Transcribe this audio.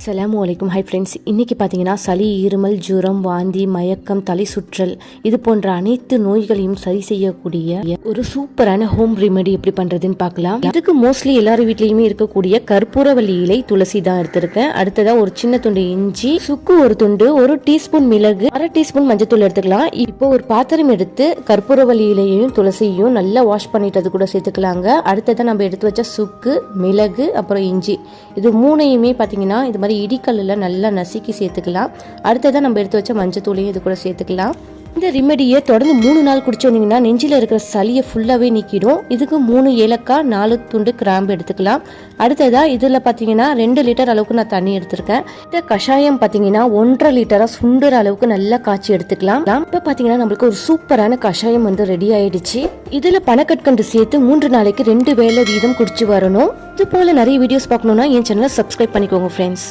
அஸ்ஸலாமு வலைக்கும் hi friends இன்றைக்கி பார்த்தீங்கன்னா சளி இருமல் ஜுரம் வாந்தி மயக்கம் தலை சுற்றல் இது போன்ற அனைத்து நோய்களையும் சரி செய்யக்கூடிய ஒரு சூப்பரான ஹோம் ரெமெடி எப்படி பண்ணுறதுன்னு பார்க்கலாம். இதுக்கு மோஸ்ட்லி எல்லார் வீட்லேயுமே இருக்கக்கூடிய கற்பூரவள்ளி இலை துளசி தான் எடுத்திருக்கேன். அடுத்ததாக ஒரு சின்ன துண்டு இஞ்சி சுக்கு ஒரு துண்டு ஒரு டீஸ்பூன் மிளகு அரை டீஸ்பூன் மஞ்சத்தூள் எடுத்துக்கலாம். இப்போ ஒரு பாத்திரம் எடுத்து கற்பூரவல்லி இலையையும் துளசியையும் நல்லா வாஷ் பண்ணிட்டு அது கூட சேர்த்துக்கலாங்க. அடுத்ததாக நம்ம எடுத்து வச்ச சுக்கு மிளகு அப்புறம் இஞ்சி. இது மூணையுமே பார்த்தீங்கன்னா இது மாதிரி இடிக்கல்லில் நல்லா நசுக்கி சேர்த்துக்கலாம். அடுத்ததாக நம்ம எடுத்து வச்ச மஞ்சத்தூளையும் இது கூட சேர்த்துக்கலாம். இந்த ரெமெடியை தொடர்ந்து மூணு நாள் குடிச்சு வந்தீங்கன்னா நெஞ்சில் இருக்கிற சளியை ஃபுல்லாகவே நீக்கிடும். இதுக்கு மூணு ஏலக்காய் நாலு துண்டு கிராம்பு எடுத்துக்கலாம். அடுத்ததாக இதில் பார்த்தீங்கன்னா ரெண்டு லிட்டர் அளவுக்கு நான் தண்ணி எடுத்திருக்கேன். இந்த கஷாயம் பார்த்தீங்கன்னா ஒன்றரை லிட்டராக சுண்டுற அளவுக்கு நல்லா காய்ச்சி எடுத்துக்கலாம். இப்போ பார்த்தீங்கன்னா நம்மளுக்கு ஒரு சூப்பரான கஷாயம் வந்து ரெடி ஆயிடுச்சு. இதில் பனக்கற்கண்டு சேர்த்து மூன்று நாளைக்கு ரெண்டு வேலை வீதம் குடிச்சு வரணும். இது போல் நிறைய வீடியோஸ் பார்க்கணுன்னா என் சேனலை சப்ஸ்கிரைப் பண்ணிக்கோங்க ஃப்ரெண்ட்ஸ்